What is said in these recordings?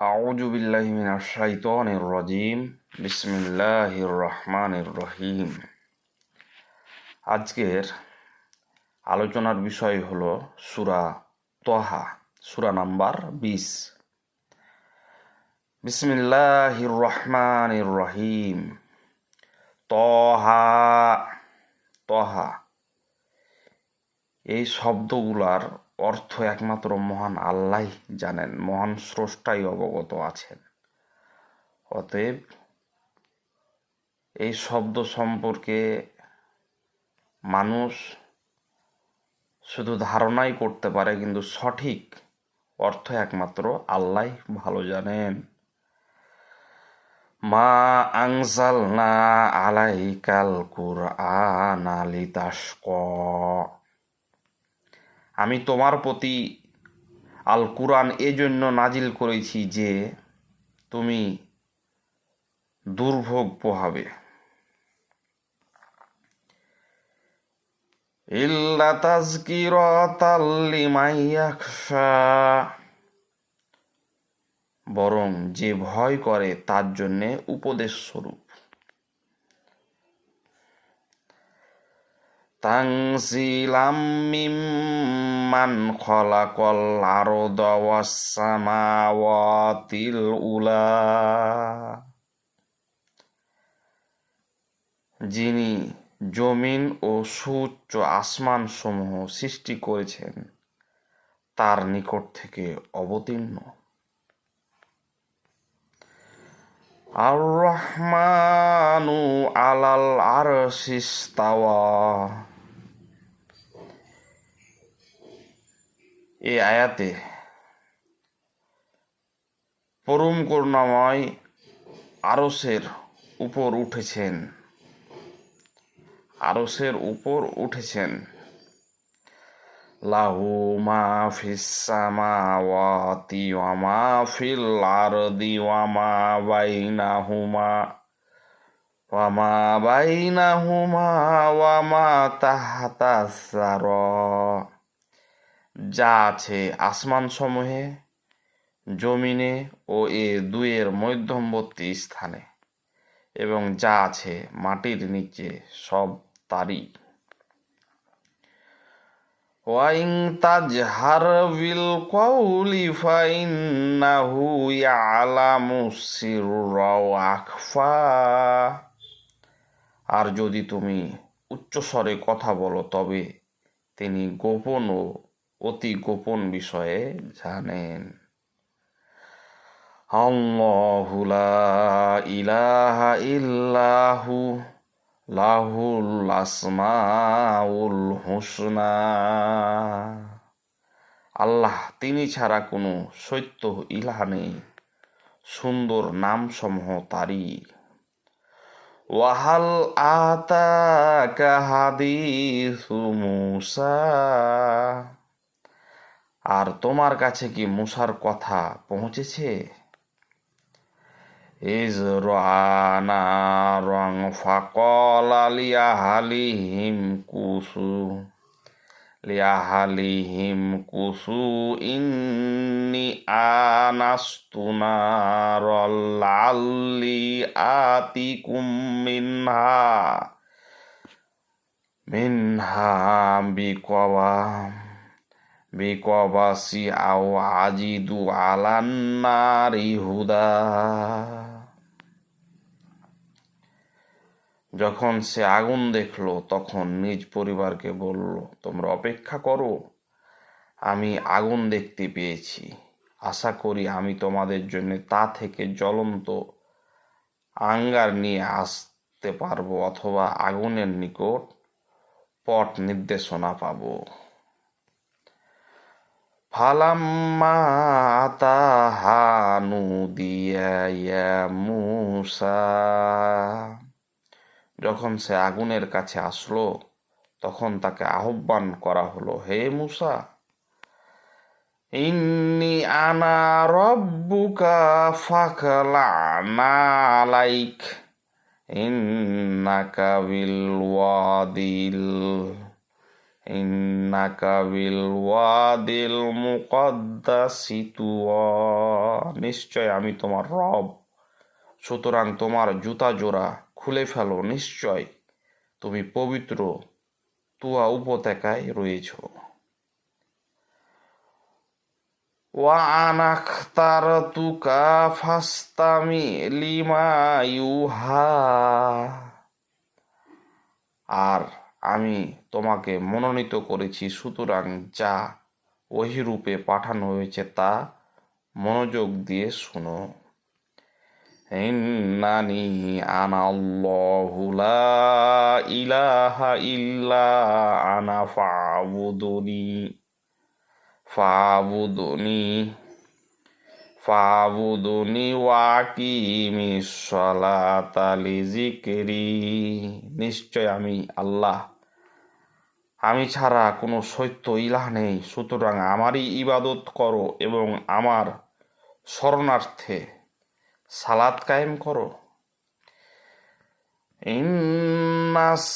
أعوذ بالله من الشيطان الرجيم بسم الله الرحمن الرحيم আজকের আলোচনার বিষয় হলো সুরা তহা সুরা নাম্বার বিশ বিসমিল্লাহির রহমানির রহিম তহা তহা এই শব্দগুলার অর্থ একমাত্র মহান আল্লাহ জানেন, মহান স্রষ্টাই অবগত আছেন। অতএব এই শব্দ সম্পর্কে মানুষ শুধু ধারণাই করতে পারে, কিন্তু সঠিক অর্থ একমাত্র আল্লাহ ভালো জানেন। মা আংসাল না আলাইকাল কুরআন আলিতাস্ক আমি তোমার প্রতি আল কুরআন এজন্য নাজিল করেছি যে তুমি দুর্ভোগ পোহাবে বরং যে ভয় করে তার জন্যে উপদেশ স্বরূপ। তাংসিলাম মিম্মান খলাকল আরদা ওয়াস উলা। যিনি জমিন ও সুউচ্চ আসমান সমূহ সৃষ্টি করেছেন, তার নিকট থেকে অবতীর্ণ। আর রহমানু আলাল আর আরশিস্তাওয়া এই আয়াতে পরম করুণাময় আরসের উপর উঠেছেন। আরসের উপর উঠেছেন। লাহু মা ফিস সামাওয়াতি ওয়া মা ফিল আরদি ওয়া মা বাইনাহুমা ওয়া মা বাইনাহুমা ওয়া মা তাহতা সারা যা আছে আসমান সমূহে জমিনে ও এ দুয়ের মধ্যমবর্তী স্থানে, এবং যা আছে মাটির নিচে সব তারই। ওয়াইং তাজহার বিল কওলি ফাইন্নাহু আখফা। আর যদি তুমি উচ্চস্বরে কথা বলো, তবে তিনি গোপন ও অতি গোপন বিষয়ে জানেন। ইলাহা ইল্লাহু, লাহুল আসমাউল হুসনা। আল্লাহ তিনি ছাড়া কোনো সত্য ইলাহা নেই, সুন্দর নাম সমূহ তারই। ওয়াহাল আতা কাহাদি মুসা। আর তোমার কাছে কি মুসার কথা পৌঁছেছে? ইজ রানা রং ফাকল লিয়াহালিহিম কুসু লিয়াহালিহিম কুসু, ইন্নি আনাস্তু নারাল্লাল্লি আতিকুম মিনহা মিনহা বিকওয়াম। বিকবাসি আও আজিদু আলান্নারি হুদা। যখন সে আগুন দেখল, তখন নিজ পরিবারকে বলল, তোমরা অপেক্ষা করো, আমি আগুন দেখতে পেয়েছি। আশা করি আমি তোমাদের জন্য তা থেকে জ্বলন্ত আঙ্গার নিয়ে আসতে পারব, অথবা আগুনের নিকট পট নির্দেশনা পাবো। ফালাম্মা মুসা। যখন সে আগুনের কাছে আসলো, তখন তাকে আহ্বান করা হলো, হে মুসা, ইন্নি আনা রব্বুকা ফাখলানা আলাইক, ইন্নাকা বিল ওয়াদিল ইন্নাকা বিল ওয়াদিল মুকদ্দাসি তুয়া নিশ্চয় আমি তোমার রব। সুতরাং তোমার জুতা জোড়া খুলে ফেলো, নিশ্চয়। তুমি পবিত্র তুয়া উপত্যকায় রয়েছ। ওয়ানাখতারতুকা ফাস্তামি লিমা ইউহা। আর আমি তোমাকে মনোনীত করেছি, সুতরাং যা ওহিরূপে পাঠানো হয়েছে তা মনোযোগ দিয়ে শুনো। ইন্নানি আনা আল্লাহু লা ইলাহা ইল্লা আনা ফাবুদুনি ফাবুদুনি ফাবুদুনি ওয়াকিমিস সালাতা লিজিকরি নিশ্চয় আমি আল্লাহ আমি ছাড়া কোনো সত্য ইলাহ নেই, সুতরাং আমারই ইবাদত করো এবং আমার শরণার্থে সালাত কায়েম করো। ইন্নাসাআতা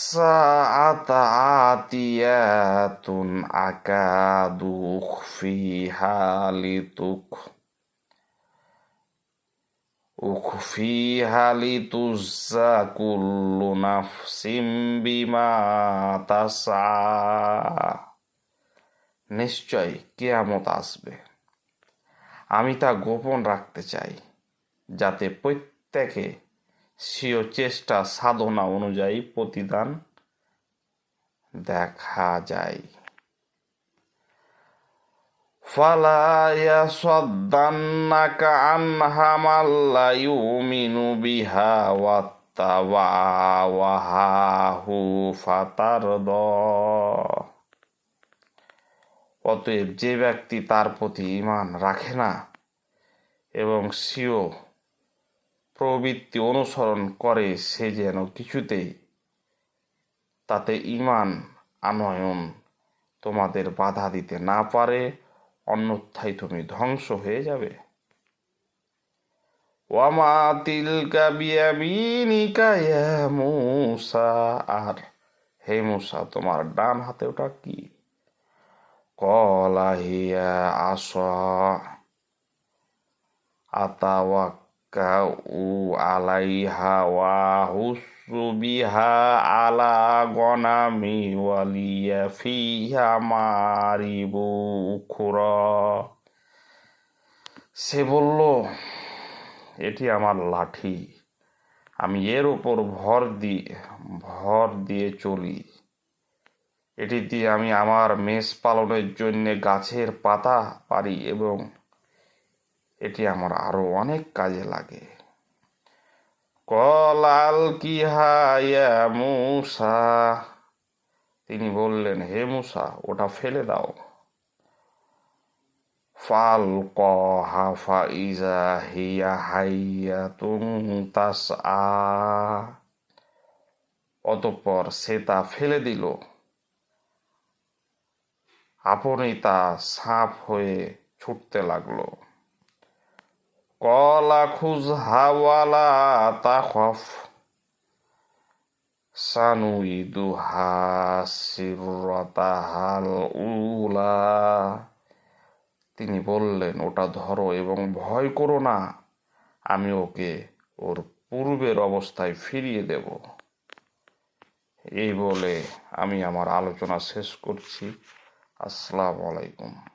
আতিয়াতুন আকাদু উখফিহা লিতুজ্জা কুল্লু নাফসিম বিমা তাসা নিশ্চয় কেয়ামত আসবে। আমি তা গোপন রাখতে চাই, যাতে প্রত্যেকে স্বীয় চেষ্টা সাধনা অনুযায়ী প্রতিদান দেখা যায়। ফালায়া সদ্দান্নাকা আনহা মাল্লা ইউমিনু বিহা ওয়াত্তাওয়াহু ফাতারদ। অতএব যে ব্যক্তি তার প্রতি ইমান রাখে না এবং স্বীয় প্রবৃত্তি অনুসরণ করে, সে যেন কিছুতেই তাতে ইমান আনয়ন তোমাদের বাধা দিতে না পারে। অন্যথায় তুমি ধ্বংস হয়ে যাবে। ওয়ামা তিলকা মূসা। আর হে মূসা, তোমার ডান হাতে ওটা কি? কলা হিয়া আসা আতাওয়াক্কাউ আলাইহা ওয়া হুসু বিহা আলা গনামি ওয়ালিয়া ফিহা মারিবু উখরা সে বলল, এটি আমার লাঠি। আমি এর উপর ভর দিয়ে ভর দিয়ে চলি। এটি দিয়ে আমি আমার মেষ পালনের জন্য গাছের পাতা পারি এবং এটি আমার আরও অনেক কাজে লাগে। কলাল কি হায়া মুসা? তিনি বললেন, হে মুসা, ওটা ফেলে দাও। ফাল কহাফা ইজা হিয়া হাইয়া তুম তাস আ অতঃপর সে তা ফেলে দিল। আপনি তা সাপ হয়ে ছুটতে লাগল। কলা খুজ হাওয়ালা তাখফ। সানুইদুহা সিরতাহাল উলা। তিনি বললেন, ওটা ধরো এবং ভয় করো না, আমি ওকে ওর পূর্বের অবস্থায় ফিরিয়ে দেব। এই বলে আমি আমার আলোচনা শেষ করছি। আসসালামু আলাইকুম।